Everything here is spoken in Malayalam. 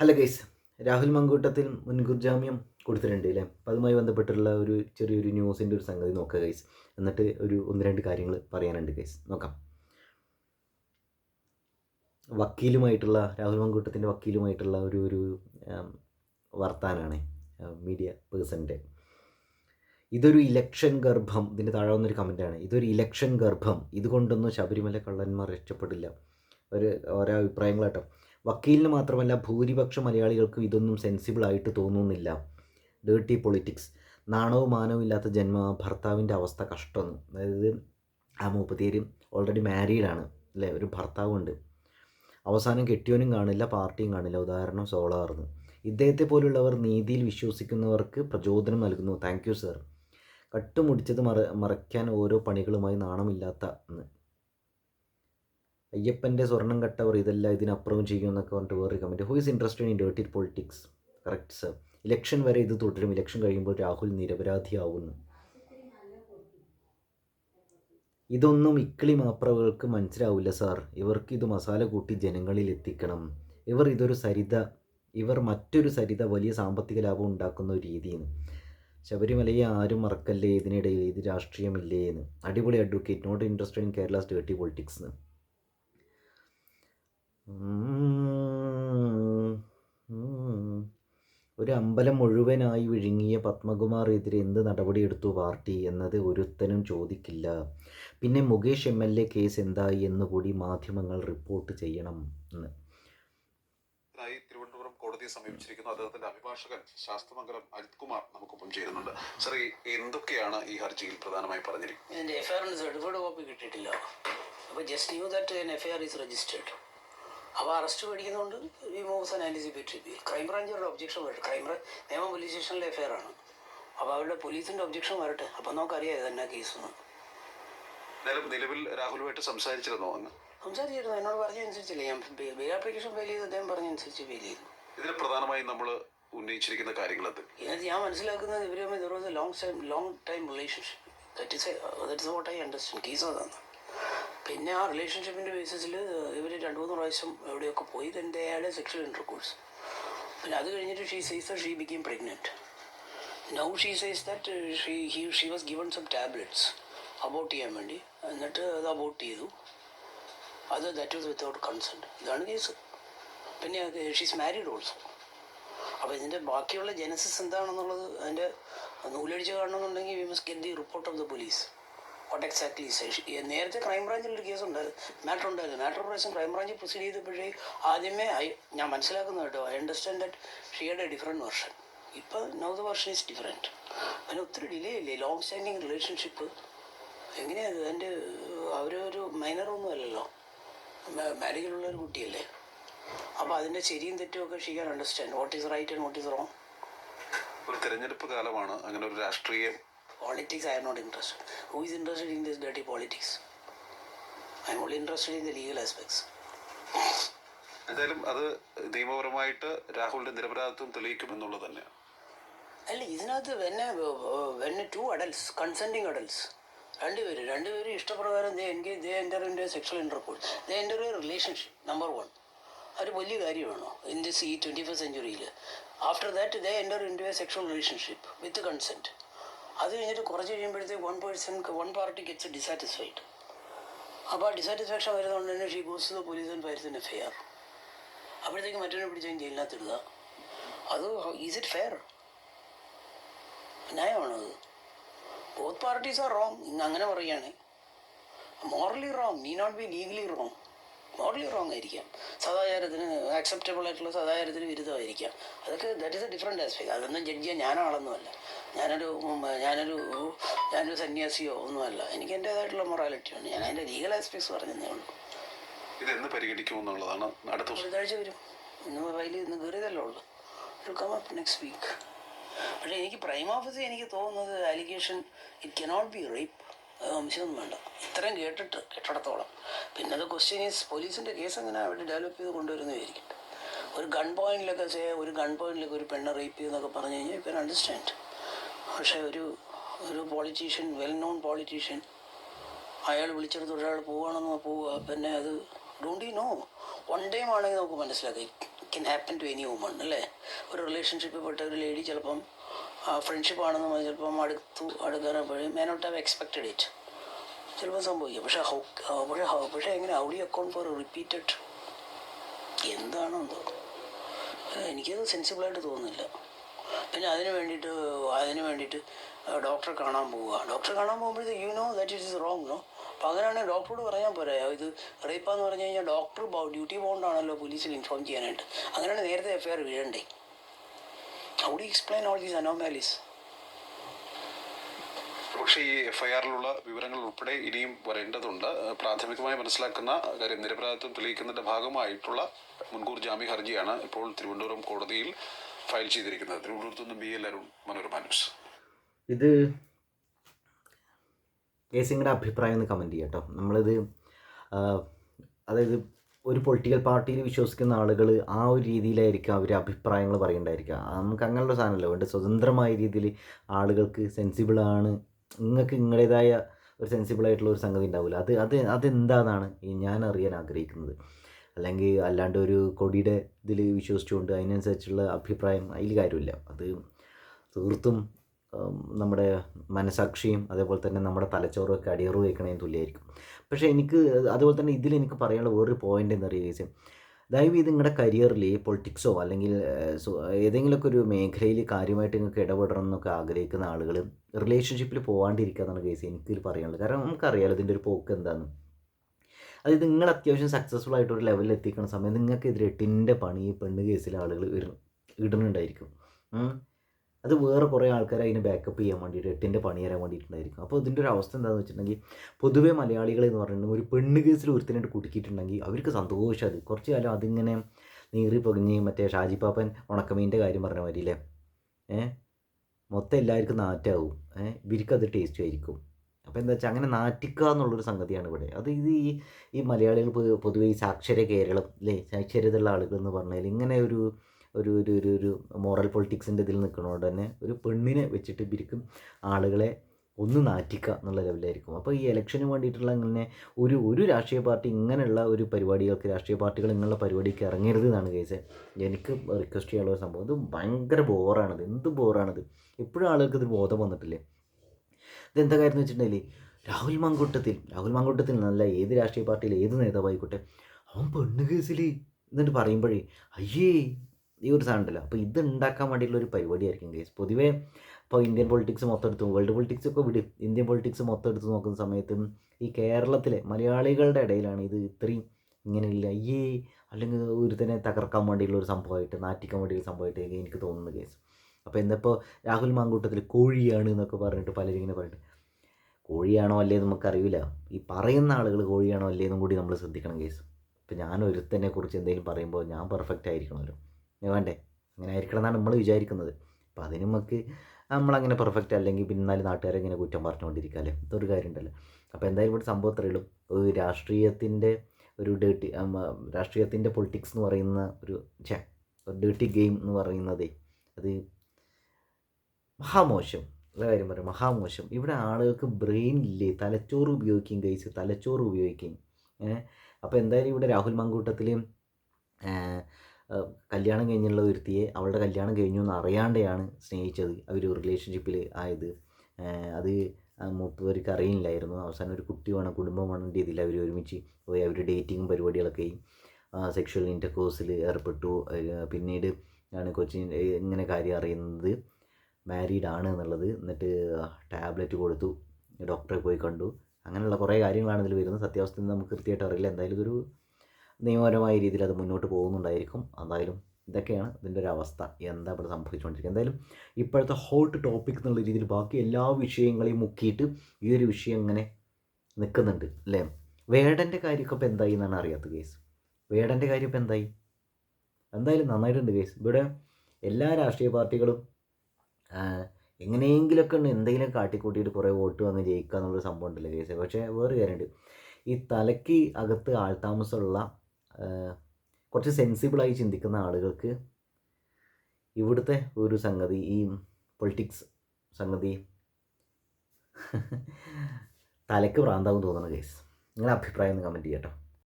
ഹലോ ഗൈസ് രാഹുൽ മങ്കൂട്ടത്തിൽ മുൻകൂർ ജാമ്യം കൊടുത്തിട്ടുണ്ട് അല്ലേ? അപ്പം അതുമായി ബന്ധപ്പെട്ടുള്ള ഒരു ചെറിയൊരു ന്യൂസിന്റെ ഒരു സംഗതി നോക്കുക ഗൈസ്. എന്നിട്ട് ഒരു ഒന്ന് രണ്ട് കാര്യങ്ങൾ പറയാനുണ്ട് ഗൈസ്. നോക്കാം. വക്കീലുമായിട്ടുള്ള രാഹുൽ മങ്കൂട്ടത്തിന്റെ വക്കീലുമായിട്ടുള്ള ഒരു ഒരു വർത്താനാണ് മീഡിയ പേഴ്സന്റെ. ഇതൊരു ഇലക്ഷൻ ഗർഭം ഇതിന്റെ താഴെ വന്നൊരു കമന്റാണ് ഇതൊരു ഇലക്ഷൻ ഗർഭം. ഇതുകൊണ്ടൊന്നും ശബരിമല കള്ളന്മാർ രക്ഷപ്പെടില്ല. ഒരു ഓരോ അഭിപ്രായങ്ങളാട്ടോ വക്കീലിന് മാത്രമല്ല ഭൂരിപക്ഷ മലയാളികൾക്കും ഇതൊന്നും സെൻസിബിൾ ആയിട്ട് തോന്നുന്നില്ല. ഡേർട്ടി പൊളിറ്റിക്സ് നാണവും മാനവും ഇല്ലാത്ത ജന്മ ഭർത്താവിന്റെ അവസ്ഥ കഷ്ടമെന്ന് അതായത് ആ മൂപ്പത്തിയേര് ഓൾറെഡി മാരീഡാണ് അല്ലേ? ഒരു ഭർത്താവുണ്ട് അവസാനം കെട്ടിയവനും കാണില്ല പാർട്ടിയും കാണില്ല. ഉദാഹരണം സോളാർന്ന്. ഇദ്ദേഹത്തെ പോലുള്ളവർ നീതിയിൽ വിശ്വസിക്കുന്നവർക്ക് പ്രചോദനം നൽകുന്നു. താങ്ക് യു സർ കട്ടുമുടിച്ചത് മറ മറയ്ക്കാൻ ഓരോ പണികളുമായി നാണമില്ലാത്ത അയ്യപ്പന്റെ സ്വർണം കട്ടവർ ഇതെല്ലാം ഇതിനപ്പുറവും ചെയ്യുമെന്നൊക്കെ പറഞ്ഞിട്ട് വേറൊരു comment who is interested in dirty politics correct sir election വരെ ഇത് തുടരും. ഇലക്ഷൻ കഴിയുമ്പോൾ രാഹുൽ നിരപരാധിയാവുന്നു. ഇതൊന്നും ഇക്കിളി മാപ്രകൾക്ക് മനസ്സിലാവില്ല സാർ ഇവർക്ക് ഇത് മസാല കൂട്ടി ജനങ്ങളിൽ എത്തിക്കണം. ഇവർ ഇതൊരു സരിത ഇവർ മറ്റൊരു സരിത വലിയ സാമ്പത്തിക ലാഭം ഉണ്ടാക്കുന്ന ഒരു രീതിയാണ്. ശബരിമലയെ ആരും മറക്കല്ലേ? ഇതിനിടയിൽ ഇത് രാഷ്ട്രീയമില്ലേ എന്ന് അടിപൊളി advocate not interested in Kerala's politics. ഉം. ഒരു അമ്പലം മുഴുവനായി വിഴുങ്ങിയ പത്മകുമാറെതിരെ എന്ത് നടപടിയെടുത്തു പാർട്ടി എന്നത് ഒരുത്തനും ചോദിക്കില്ല. പിന്നെ Mukesh M L A case എന്തായി എന്നുകൂടി മാധ്യമങ്ങൾ റിപ്പോർട്ട് ചെയ്യണം എന്ന്. തിരുവനന്തപുരം കോടതിയെ സമീപിച്ചിരിക്കുന്നു. അദ്ദേഹത്തിന്റെ അഭിഭാഷകൻ ശാസ്ത്രമംഗലം അജിത് കുമാർ നമുക്കൊപ്പം ചേരുന്നുണ്ട്. സർ എന്തൊക്കെയാണ് ഈ ഹർജിയിൽ പ്രധാനമായി പറഞ്ഞിരിക്കുന്നത്? എഫ്ഐആർ കോപ്പി കിട്ടിയിട്ടില്ല. അപ്പോൾ just knew that an FIR is registered അപ്പോൾ അറസ്റ്റ് മേടിക്കുന്നതുകൊണ്ട് ഈ moves an anticipatory bail crime ബ്രാഞ്ചുകളുടെ objection വരട്ടെ. ക്രൈംബ്രാഞ്ച് നിയമം പോലീസ് സ്റ്റേഷനിലെ എഫ് ഐ ആർ ആണ്. അപ്പോൾ അവരുടെ പോലീസിന്റെ ഒബ്ജെക്ഷൻ വരട്ടെ. അപ്പോൾ നമുക്കറിയാം ഇതെന്നാ കേസ് എന്ന് നിലവിൽ രാഹുലുമായിട്ട് സംസാരിച്ചിരുന്നോ അങ്ങ്? സംസാരിച്ചിരുന്നു. എന്നോട് പറഞ്ഞനുസരിച്ചില്ല. ഞാൻ ബെയിൽ ആപ്ലിക്കേഷൻ ഫയൽ ചെയ്ത്. അദ്ദേഹം പറഞ്ഞ അനുസരിച്ച് ഫയൽ ചെയ്തു. ഇതിൽ പ്രധാനമായും നമ്മൾ ഉന്നയിച്ചിരിക്കുന്ന കാര്യങ്ങളത് ഇതിനകത്ത് ഞാൻ മനസ്സിലാക്കുന്നത് ഇവരുമായി there was a long time long time relationship that is that is what I understand case അതാണ്. പിന്നെ ആ റിലേഷൻഷിപ്പിന്റെ ബേസിസിൽ ഇവർ രണ്ട് മൂന്ന് പ്രാവശ്യം എവിടെയൊക്കെ പോയി തന്നെ അയാളുടെ സെക്ഷൽ ഇന്റർകോഴ്സ് പിന്നെ അത് കഴിഞ്ഞിട്ട് she says she became pregnant now she says that she he she was given some tablets abort ചെയ്യാൻ വേണ്ടി. എന്നിട്ട് അത് അബോട്ട് ചെയ്തു. അത് ദാറ്റ് വാസ് വിത്തൗട്ട് കൺസെന്റ് ഇതാണ് കേസ് പിന്നെ ഷീസ് മാരീഡ് ഓൾസോ അപ്പോൾ ഇതിന്റെ ബാക്കിയുള്ള ജനസിസ് എന്താണെന്നുള്ളത് അതിന്റെ നൂലടിച്ച് കാണണമെന്നുണ്ടെങ്കിൽ we must get the report of the police what exactly നേരത്തെ ക്രൈംബ്രാഞ്ചിൽ ഒരു കേസ് ഉണ്ടായിരുന്നു. മാറ്റർ ഉണ്ടായിരുന്നു മാറ്റർ പ്രാവശ്യം ക്രൈംബ്രാഞ്ച് പ്രൊസീഡ് ചെയ്തപ്പോഴേ ആദ്യമേ ഐ ഞാൻ മനസ്സിലാക്കുന്നു കേട്ടോ. ഐ അണ്ടർസ്റ്റാൻഡ് ദറ്റ് ഷിയുടെ ഡിഫറെന്റ് വെർഷൻ ഇപ്പോൾ now the version is different അതിന് ഒത്തിരി ഡിലേ ഇല്ലേ? ലോങ് സ്റ്റാൻഡിങ് റിലേഷൻഷിപ്പ് എങ്ങനെയാണ് അതിന്റെ അവരൊരു മൈനറൊന്നും അല്ലല്ലോ. മാരേജിലുള്ള ഒരു കുട്ടിയല്ലേ. അപ്പോൾ അതിന്റെ ശരിയും തെറ്റും ഒക്കെ she can understand what is right and what is wrong ഒരു തിരഞ്ഞെടുപ്പ് കാലമാണ്. അങ്ങനെ ഒരു രാഷ്ട്രീയ Politics, I am not interested. Who is interested in this dirty politics? I am only interested in the legal aspects. എന്തായാലും അത് നിയമപരമായിട്ട് രാഹുലിന്റെ നിരപരാധിത്വം തെളിയിക്കും എന്നുള്ളത് തന്നെയാണ് അല്ല ഇതിനകത്ത് എന്നെ എന്നെ ടു അഡൽസ് കൺസെന്റിങ് അഡൽസ് രണ്ടുപേര് രണ്ടുപേരും ഇഷ്ടപ്രകാരം they engage they enter in sexual interpol they enter a relationship number one ഒരു വലിയ കാര്യമാണോ ഇൻ ദിസ് ഈ twenty first സെഞ്ചുറിയിൽ after that they enter in sexual relationship with consent അത് കഴിഞ്ഞിട്ട് കുറച്ച് കഴിയുമ്പോഴത്തേക്ക് one person one party gets dissatisfied അപ്പോൾ ആ ഡിസാറ്റിസ്ഫാക്ഷൻ വരുന്നതുകൊണ്ട് തന്നെ she goes police and files in F I R അപ്പോഴത്തേക്ക് മറ്റൊരു പിടിച്ച് ജയിലിനകത്ത് ഇടുക. അത് ഈസ് ഇറ്റ് ഫെയർ ന്യായമാണത് ബോത്ത് പാർട്ടീസ് ആർ റോങ് ഇന്ന് അങ്ങനെ പറയുകയാണ്. Morally wrong need not be legally wrong morally wrong ആയിരിക്കാം. സദാചാരത്തിന് ആക്സെപ്റ്റബിൾ ആയിട്ടുള്ള സദാചാരത്തിന് വിരുദ്ധമായിരിക്കാം. അതൊക്കെ that is a different aspect അതൊന്നും ജഡ്ജ് ചെയ്യാൻ ഞാനാളൊന്നുമല്ല. ഞാനൊരു ഞാനൊരു ഞാനൊരു സന്യാസിയോ ഒന്നുമല്ല. എനിക്ക് എന്റേതായിട്ടുള്ള മൊറാലിറ്റിയാണ് ഞാൻ അതിന്റെ ലീഗൽ ആസ്പെക്ട്സ് പറഞ്ഞതേ ഉള്ളൂ. ഇതെന്ന് എന്ന് പരിഗണിക്കും എന്നുള്ളതാണ് അടുത്ത ദിവസം വരും ഇന്ന് ഫയൽ ഇന്ന് കയറിയതല്ലേ ഉള്ളൂ. കം അപ്പ് നെക്സ്റ്റ് വീക്ക് പക്ഷേ എനിക്ക് പ്രൈം ഓഫീസിൽ എനിക്ക് തോന്നുന്നത് allegation it cannot be rape വംശമൊന്നും വേണ്ട. ഇത്രയും കേട്ടിട്ട് കേട്ടിടത്തോളം. പിന്നെ അത് ക്വസ്റ്റ്യൻ ഈസ് പോലീസിന്റെ കേസ് എങ്ങനെ അവിടെ ഡെവലപ്പ് ചെയ്ത് കൊണ്ടുവരുന്നതായിരിക്കും ഒരു ഗൺ പോയിന്റിലൊക്കെ ഒരു ഗൺ പോയിന്റിലൊക്കെ ഒരു പെണ്ണ് റേപ്പ് ചെയ്തെന്നൊക്കെ പറഞ്ഞു കഴിഞ്ഞാൽ യു കൻ അണ്ടർസ്റ്റാൻഡ് പക്ഷേ ഒരു ഒരു പോളിറ്റീഷ്യൻ വെൽ നോൺ പോളിറ്റീഷ്യൻ അയാൾ വിളിച്ചെടുത്ത് ഒരാൾ പോവുകയാണെന്ന് പോവുക പിന്നെ അത് don't you know one time ആണെങ്കിൽ നമുക്ക് മനസ്സിലാക്കാം. Can happen to any woman അല്ലേ? ഒരു റിലേഷൻഷിപ്പിൽ പെട്ട ഒരു ലേഡി ചിലപ്പം ഫ്രണ്ട്ഷിപ്പ് ആണെന്ന് ചിലപ്പം അടുത്തു അടുക്കാനപ്പോഴും may not have expected it ചിലപ്പോൾ സംഭവിക്കാം. പക്ഷേ ഹൗ പക്ഷേ പക്ഷേ എങ്ങനെ? ഔഡി അക്കൗണ്ട് ഫോർ റിപ്പീറ്റഡ് എന്താണോ എന്തോ? ഏഹ് എനിക്കത് സെൻസിബിളായിട്ട് തോന്നുന്നില്ല. പിന്നെ അതിന് വേണ്ടിയിട്ട് അതിന് വേണ്ടിയിട്ട് ഡോക്ടറെ കാണാൻ പോവുക. ഡോക്ടറെ കാണാൻ പോകുമ്പോഴത്തേക്ക് you know that it is wrong no അപ്പോൾ അങ്ങനെയാണെങ്കിൽ ഡോക്ടറോട് പറയാൻ പോരാ. ഇത് റേപ്പാന്ന് പറഞ്ഞു കഴിഞ്ഞാൽ ഡോക്ടർ ഡ്യൂട്ടി ബോണ്ടാണല്ലോ പോലീസിൽ ഇൻഫോം ചെയ്യാനായിട്ട്. അങ്ങനെയാണ് നേരത്തെ FIR വീഴണ്ടേ? How do explain all these anomalies പക്ഷേ ഈ എഫ്ഐആറിലുള്ള വിവരങ്ങൾ ഉൾപ്പെടെ ഇനിയും വരേണ്ടതുണ്ട്. പ്രാഥമികമായി മനസ്സിലാക്കുന്ന കാര്യം നിരപരാധിത്വം തെളിയിക്കുന്നതിന്റെ ഭാഗമായിട്ടുള്ള മുൻകൂർ ജാമ്യ ഹർജിയാണ് ഇപ്പോൾ തിരുവനന്തപുരം കോടതിയിൽ ഫയൽ ചെയ്തിരിക്കുന്നത്. തിരുവനന്തപുരത്ത് നിന്നും B L Arun Manorama news. ഇത് കേസിങ്ങളുടെ അഭിപ്രായം ഒന്ന് കമന്റ് ചെയ്യാം കേട്ടോ നമ്മളിത് അതായത് ഒരു പൊളിറ്റിക്കൽ പാർട്ടിയിൽ വിശ്വസിക്കുന്ന ആളുകൾ ആ ഒരു രീതിയിലായിരിക്കും അവർ അഭിപ്രായങ്ങൾ പറയേണ്ടായിരിക്കുക. നമുക്ക് അങ്ങനെയുള്ള സാധനമല്ല. വേണ്ട സ്വതന്ത്രമായ രീതിയിൽ ആളുകൾക്ക് സെൻസിബിളാണ് നിങ്ങൾക്ക് നിങ്ങളുടേതായ ഒരു സെൻസിബിളായിട്ടുള്ള ഒരു സംഗതി ഉണ്ടാവില്ല അത് അത് അതെന്താണെന്നാണ് ഞാൻ അറിയാൻ ആഗ്രഹിക്കുന്നത്. അല്ലെങ്കിൽ അല്ലാണ്ട് ഒരു കൊടിയുടെ ഇതിൽ വിശ്വസിച്ചുകൊണ്ട് അതിനനുസരിച്ചുള്ള അഭിപ്രായം അതിൽ കാര്യമില്ല. അത് തീർത്തും നമ്മുടെ മനസാക്ഷിയും അതേപോലെ തന്നെ നമ്മുടെ തലച്ചോറും ഒക്കെ അടിയറു വയ്ക്കണതിന് തുല്യമായിരിക്കും. പക്ഷേ എനിക്ക് അതുപോലെ തന്നെ ഇതിൽ എനിക്ക് പറയാനുള്ള വേറൊരു പോയിന്റ് എന്ന് പറയുക ദയവ് ഇത് നിങ്ങളുടെ കരിയറിൽ പൊളിറ്റിക്സോ അല്ലെങ്കിൽ ഏതെങ്കിലുമൊക്കെ ഒരു മേഖലയിൽ കാര്യമായിട്ട് നിങ്ങൾക്ക് ഇടപെടണം എന്നൊക്കെ ആഗ്രഹിക്കുന്ന ആളുകൾ റിലേഷൻഷിപ്പിൽ പോകാണ്ടിരിക്കുക എന്നാണ് കേസ് എനിക്കിതിൽ പറയാനുള്ളത്. കാരണം നമുക്കറിയാലോ ഇതിന്റെ ഒരു പോക്ക് എന്താണെന്ന് അതായത് നിങ്ങൾ അത്യാവശ്യം സക്സസ്ഫുൾ ആയിട്ട് ഒരു ലെവലിൽ എത്തിക്കുന്ന സമയത്ത് നിങ്ങൾക്കെതിരെ എട്ടിന്റെ പണി പെണ്ണ് കേസിലെ ആളുകൾ ഇട- ഇടുന്നുണ്ടായിരിക്കും. അത് വേറെ കുറേ ആൾക്കാർ അതിന് ബാക്കപ്പ് ചെയ്യാൻ വേണ്ടിയിട്ട് എട്ടിന്റെ പണി തരാൻ വേണ്ടിയിട്ടുണ്ടായിരിക്കും. അപ്പോൾ ഇതിന്റെ ഒരു അവസ്ഥ എന്താണെന്ന് വെച്ചിട്ടുണ്ടെങ്കിൽ പൊതുവെ മലയാളികൾ എന്ന് പറഞ്ഞിട്ടുണ്ടെങ്കിൽ ഒരു പെണ്ണ് കേസിൽ ഒരുത്തിനായിട്ട് കുടുക്കിയിട്ടുണ്ടെങ്കിൽ അവർക്ക് സന്തോഷം അത്. കുറച്ച് കാലം അതിങ്ങനെ നീറി പൊകിഞ്ഞ് മറ്റേ ഷാജി പാപ്പൻ ഉണക്കമീന്റെ കാര്യം പറഞ്ഞ മാതിരിയില്ലേ? ഏഹ് മൊത്തം എല്ലാവർക്കും നാറ്റാവും. ഏഹ് ഇവർക്കത് ടേസ്റ്റ് ആയിരിക്കും. അപ്പോൾ എന്താ വെച്ചാൽ അങ്ങനെ നാറ്റിക്കുക എന്നുള്ളൊരു സംഗതിയാണ് ഇവിടെ. അത് ഇത് ഈ ഈ മലയാളികൾ പൊതുവെ ഈ സാക്ഷര കേരളം അല്ലേ സാക്ഷരതയുള്ള ആളുകൾ എന്ന് പറഞ്ഞാൽ ഇങ്ങനെ ഒരു ഒരു ഒരു ഒരു ഒരു മോറൽ പൊളിറ്റിക്സിന്റെ ഇതിൽ നിൽക്കുന്നതുകൊണ്ട് തന്നെ ഒരു പെണ്ണിനെ വെച്ചിട്ട് ഇവർക്ക് ആളുകളെ ഒന്ന് നാറ്റിക്കുക എന്നുള്ള ലെവലായിരിക്കും അപ്പോൾ ഈ ഇലക്ഷന് വേണ്ടിയിട്ടുള്ള ഇങ്ങനെ ഒരു ഒരു രാഷ്ട്രീയ പാർട്ടി ഇങ്ങനെയുള്ള ഒരു പരിപാടികൾക്ക് രാഷ്ട്രീയ പാർട്ടികൾ ഇങ്ങനെയുള്ള പരിപാടിക്ക് ഇറങ്ങരുത് എന്നാണ് കേസ് എനിക്ക് റിക്വസ്റ്റ് ചെയ്യാനുള്ള ഒരു സംഭവം. ഇത് ഭയങ്കര ബോറാണത് എന്ത് ബോറാണത് എപ്പോഴും ആളുകൾക്ക് ഇത് ബോധം വന്നിട്ടില്ലേ? ഇതെന്താ കാര്യം എന്ന് വെച്ചിട്ടുണ്ടെങ്കിൽ രാഹുൽ മാങ്കൂട്ടത്തിൽ രാഹുൽ മാങ്കൂട്ടത്തിൽ നല്ല ഏത് രാഷ്ട്രീയ പാർട്ടിയിൽ ഏത് നേതാവായിക്കോട്ടെ അവൻ പെണ്ണ് കേസിൽ എന്നിട്ട് പറയുമ്പോഴേ അയ്യേ ഈ ഒരു സാധനം ഉണ്ടല്ലോ. അപ്പോൾ ഇത് ഉണ്ടാക്കാൻ വേണ്ടിയിട്ടുള്ള ഒരു പരിപാടിയായിരിക്കും കേസ്. പൊതുവേ ഇപ്പോൾ ഇന്ത്യൻ പൊളിറ്റിക്സ് മൊത്തം എടുത്ത് വേൾഡ് പൊളിറ്റിക്സ് ഒക്കെ വിടും. ഇന്ത്യൻ പൊളിറ്റിക്സ് മൊത്തം എടുത്ത് നോക്കുന്ന സമയത്ത് ഈ കേരളത്തിലെ മലയാളികളുടെ ഇടയിലാണ് ഇത് ഇത്രയും ഇങ്ങനെയില്ല അയ്യേ അല്ലെങ്കിൽ ഒരുത്തനെ തകർക്കാൻ വേണ്ടിയുള്ള ഒരു സംഭവമായിട്ട് നാറ്റിക്കാൻ വേണ്ടിയുള്ള സംഭവമായിട്ട് എനിക്ക് തോന്നുന്നു കേസ്. അപ്പോൾ എന്നിപ്പോൾ രാഹുൽ മാങ്കൂട്ടത്തിൽ കോഴിയാണ് എന്നൊക്കെ പറഞ്ഞിട്ട് പലരും ഇങ്ങനെ പറഞ്ഞിട്ട്. കോഴിയാണോ അല്ലേ നമുക്കറിയില്ല. ഈ പറയുന്ന ആളുകൾ കോഴിയാണോ അല്ലേ എന്നും കൂടി നമ്മൾ ശ്രദ്ധിക്കണം കേസ് ഇപ്പം ഞാൻ ഒരുത്തനെ കുറിച്ച് എന്തെങ്കിലും പറയുമ്പോൾ ഞാൻ പെർഫെക്റ്റ് ആയിരിക്കണമല്ലോ. വേണ്ടേ? അങ്ങനെ ആയിരിക്കണം എന്നാണ് നമ്മൾ വിചാരിക്കുന്നത്. അപ്പോൾ അതിന് നമുക്ക് നമ്മളങ്ങനെ പെർഫെക്റ്റ് അല്ലെങ്കിൽ പിന്നാലും നാട്ടുകാരെ ഇങ്ങനെ കുറ്റം പറഞ്ഞുകൊണ്ടിരിക്കാല്ലേ ഇതൊരു കാര്യമുണ്ടല്ലോ. അപ്പോൾ എന്തായാലും ഇവിടെ സംഭവം അത്രയുള്ളൂ ഒരു രാഷ്ട്രീയത്തിന്റെ ഒരു ഡേട്ടി രാഷ്ട്രീയത്തിന്റെ പൊളിറ്റിക്സ് എന്ന് പറയുന്ന ഒരു ഛേ ഒരു ഡേട്ടി ഗെയിം എന്ന് പറയുന്നതേ. അത് മഹാമോശം. ഉള്ള കാര്യം പറയാം മഹാമോശം. ഇവിടെ ആളുകൾക്ക് ബ്രെയിൻ ഇല്ലേ? തലച്ചോറ് ഉപയോഗിക്കും കഴിച്ച് തലച്ചോറ് ഉപയോഗിക്കും അപ്പോൾ എന്തായാലും ഇവിടെ രാഹുൽ മങ്കൂട്ടത്തിൽ കല്യാണം കഴിഞ്ഞുള്ള ഒരുത്തിയെ അവളുടെ കല്യാണം കഴിഞ്ഞു എന്ന് അറിയാണ്ടെയാണ് സ്നേഹിച്ചത് അവർ റിലേഷൻഷിപ്പിൽ ആയത്. അത് മൂപ്പവർക്ക് അറിയില്ലായിരുന്നു. അവസാനം ഒരു കുട്ടി വേണം കുടുംബം വേണം രീതിയിൽ അവർ ഒരുമിച്ച് പോയി അവർ ഡേറ്റിങ്ങും പരിപാടികളൊക്കെ സെക്ഷൽ ഇന്റർകോഴ്സിൽ ഏർപ്പെട്ടു. പിന്നീട് ആണ് കൊച്ചിൻ ഇങ്ങനെ കാര്യം അറിയുന്നത്. മാരീഡ് ആണ് എന്നുള്ളത് എന്നിട്ട് ടാബ്ലറ്റ് കൊടുത്തു. ഡോക്ടറെ പോയി കണ്ടു. അങ്ങനെയുള്ള കുറേ കാര്യങ്ങളാണ് ഇതിൽ വരുന്നത്. സത്യാവസ്ഥ നമുക്ക് കൃത്യമായിട്ട് അറിയില്ല. എന്തായാലും ഇതൊരു നിയമപരമായ രീതിയിൽ അത് മുന്നോട്ട് പോകുന്നുണ്ടായിരിക്കും. എന്തായാലും ഇതൊക്കെയാണ് ഇതിന്റെ ഒരു അവസ്ഥ. എന്താ ഇവിടെ സംഭവിച്ചുകൊണ്ടിരിക്കുന്നത്? എന്തായാലും ഇപ്പോഴത്തെ ഹോട്ട് ടോപ്പിക് എന്നുള്ള രീതിയിൽ ബാക്കി എല്ലാ വിഷയങ്ങളെയും മുക്കിയിട്ട് ഈ ഒരു വിഷയം ഇങ്ങനെ നിൽക്കുന്നുണ്ട് അല്ലേ? വേടന്റെ കാര്യമൊക്കെ ഇപ്പോൾ എന്തായി എന്നാണ് അറിയാത്ത കേസ് വേടന്റെ കാര്യം ഇപ്പോൾ എന്തായി? എന്തായാലും നന്നായിട്ടുണ്ട് കേസ് ഇവിടെ എല്ലാ രാഷ്ട്രീയ പാർട്ടികളും എങ്ങനെയെങ്കിലുമൊക്കെ ഉണ്ട് എന്തെങ്കിലും കാട്ടിക്കൂട്ടിയിട്ട് കുറേ വോട്ട് വന്ന് ജയിക്കുക എന്നുള്ളൊരു സംഭവം ഉണ്ടല്ലോ കേസ്. പക്ഷേ വേറെ കാര്യമുണ്ട്. ഈ തലയ്ക്ക് അകത്ത് ആൾതാമസമുള്ള കുറച്ച് സെൻസിബിളായി ചിന്തിക്കുന്ന ആളുകൾക്ക് ഇവിടുത്തെ ഒരു സംഗതി ഈ പൊളിറ്റിക്സ് സംഗതി തലയ്ക്ക് ഭ്രാന്താവും തോന്നുന്ന കേസ്. നിങ്ങളുടെ അഭിപ്രായം ഒന്ന് കമന്റ് ചെയ്യാം കേട്ടോ